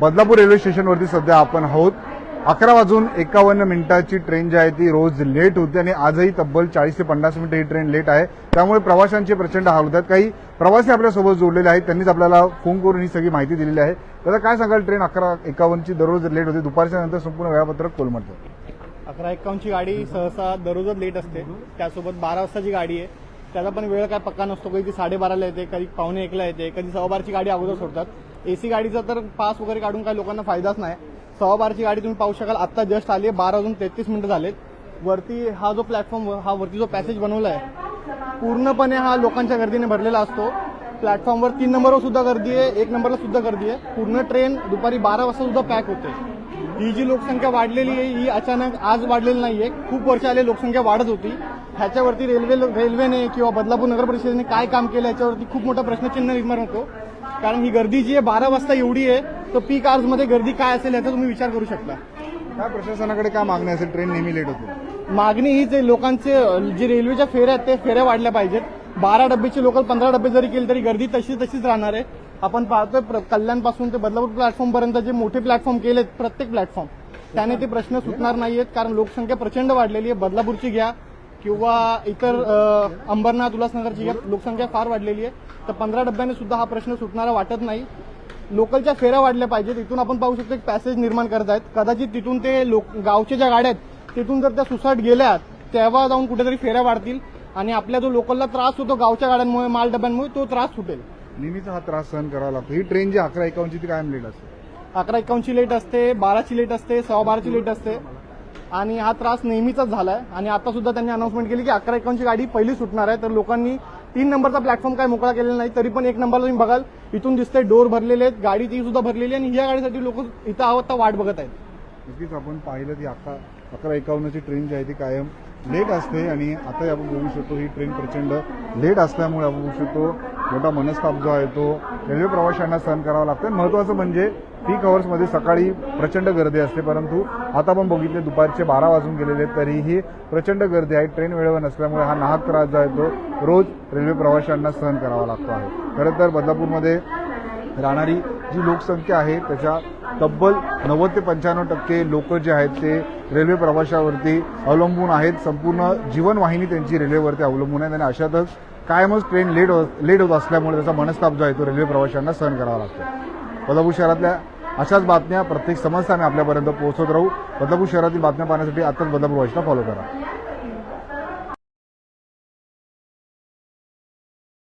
Badlapur railway स्टेशनवरती सध्या आपण आहोत. अकरा वाजून एकावन्न मिनिटाची ट्रेन जी आहे ती रोज लेट होते आणि आजही तब्बल चाळीस ते पन्नास मिनिटं ही ट्रेन लेट आहे. त्यामुळे प्रवाशांचे प्रचंड हाल होतात. काही प्रवासी आपल्यासोबत जोडलेले आहेत. त्यांनीच आपल्याला फोन करून ही सगळी माहिती दिलेली आहे. तर काय सांगाल? ट्रेन अकरा एकावन्नची दररोज लेट होते. दुपारच्या नंतर संपूर्ण वेळापत्रक कोलमडतं. अकरा एकावन्नची गाडी सहसा दररोजच लेट असते. त्यासोबत बारा वाजताची गाडी आहे. त्याचा पण वेळ काय पक्का नसतो. कधी ती साडेबाराला येते कधी पावणे एकला येते कधी सव्वाबारची गाडी अगोदर सोडतात. एसी गाडीचा तर पास वगैरे काढून काही लोकांना फायदाच नाही. सव्वा बारची गाडी तुम्ही पाहू शकाल आत्ता जस्ट आली आहे बारा वाजून तेहतीस मिनिटं झालेत. वरती हा जो प्लॅटफॉर्म हा वरती जो पॅसेज बनवला आहे पूर्णपणे हा लोकांच्या गर्दीने भरलेला असतो. प्लॅटफॉर्मवर तीन नंबरवर सुद्धा गर्दी आहे एक नंबरला सुद्धा गर्दी आहे. पूर्ण ट्रेन दुपारी बारा वाजता सुद्धा पॅक होते. ही जी लोकसंख्या वाढलेली आहे ही अचानक आज वाढलेली नाहीये. खूप वर्ष आले लोकसंख्या वाढत होती. ह्याच्यावरती रेल्वे रेल्वेने किंवा बदलापूर नगर परिषदेने काय काम केलं याच्यावरती खूप मोठा प्रश्नचिन्ह निर्माण होतो. कारण ही गर्दी जी आहे बारा वाजता एवढी आहे तर पीक आवर्समध्ये गर्दी काय असेल याचा तुम्ही विचार करू शकता. काय प्रशासनाकडे काय मागणी असेल? ट्रेन नेहमी लेट होते. मागणी हीच आहे लोकांचे जे रेल्वेच्या फेऱ्या आहेत ते फेऱ्या वाढल्या पाहिजेत. बारा डब्याची लोकल पंधरा डबे जरी केली तरी गर्दी तशी तशीच राहणार आहे. आपण पाहतोय कल्याणपासून ते बदलापूर प्लॅटफॉर्म पर्यंत जे मोठे प्लॅटफॉर्म केलेत प्रत्येक प्लॅटफॉर्म त्याने ते प्रश्न सुटणार नाहीयेत कारण लोकसंख्या प्रचंड वाढलेली आहे. बदलापूरची घ्या किंवा इतर अंबरनाथ उल्हासनगरची घ्या लोकसंख्या फार वाढलेली आहे तर पंधरा डब्याने सुद्धा हा प्रश्न सुटणारा वाटत नाही. लोकलच्या फेऱ्या वाढल्या पाहिजेत. इथून आपण पाहू शकतो एक पॅसेज निर्माण करत आहेत. कदाचित तिथून ते लोक गावच्या ज्या गाड्या आहेत तिथून जर त्या सुसाट गेल्या तेव्हा जाऊन कुठेतरी फेऱ्या वाढतील आणि आपल्या जो लोकलला त्रास होतो गावच्या गाड्यांमुळे माल डब्यांमुळे तो त्रास सुटेल. नेहमीचा हा त्रास सहन करावा लागतो. ही ट्रेन जी अकरा एकावन्नची ती कायम लेट असते? अकरा एकावन्नची लेट असते बाराची लेट असते सव्वा बाराची लेट असते. आणि हा त्रास नेहमीचाच झालाय. आणि आता सुद्धा त्यांनी अनाऊन्समेंट केली की अकरा एकावन्नची गाडी पहिली सुटणार आहे. तर लोकांनी तीन नंबरचा प्लॅटफॉर्म काय मोकळा केलेला नाही तरी पण एक नंबरला तुम्ही बघाल इथून दिसतंय डोर भरलेले आहेत गाडी ती सुद्धा भरलेली आणि या गाडीसाठी लोक इथं आहोत वाट बघत आहेत. नक्कीच आपण पाहिलं ती अकरा अकरा एकावन्नची ट्रेन जी आहे ती कायम लेट असते आणि आताही आपण बघू शकतो ही ट्रेन प्रचंड लेट असल्यामुळे आपण बघू शकतो. मोठा मनस्ताप जो आहे तो रेल्वे प्रवाशांना सहन करावा लागतो आणि महत्त्वाचं म्हणजे पीक अवर्समध्ये सकाळी प्रचंड गर्दी असते परंतु आता आपण बघितले दुपारचे बारा वाजून गेलेले तरीही प्रचंड गर्दी आहे. ट्रेन वेळेवर नसल्यामुळे हा नाहक त्रास जो आहे तो रोज रेल्वे प्रवाशांना सहन करावा लागतो आहे. खरं तर बदलापूरमध्ये राहणारी जी लोकसंख्या आहे त्याच्या तब्बल नव्वद ते पंच्याण्णव टक्के लोक जे आहेत ते रेल्वे प्रवाशावरती अवलंबून आहेत. संपूर्ण जीवनवाहिनी त्यांची रेल्वेवरती अवलंबून आहे. आणि अशातच कायमच ट्रेन लेट होत लेट होत असल्यामुळे त्याचा मनस्ताप जो आहे तो रेल्वे प्रवाशांना सहन करावा लागतो. बदलापूर शहरातल्या अशाच बातम्या प्रत्येक समस्या आम्ही आपल्यापर्यंत पोहोचत राहू. बदलापूर शहरातील बातम्या पाहण्यासाठी आताच बदलापूर वॉइसला फॉलो करा.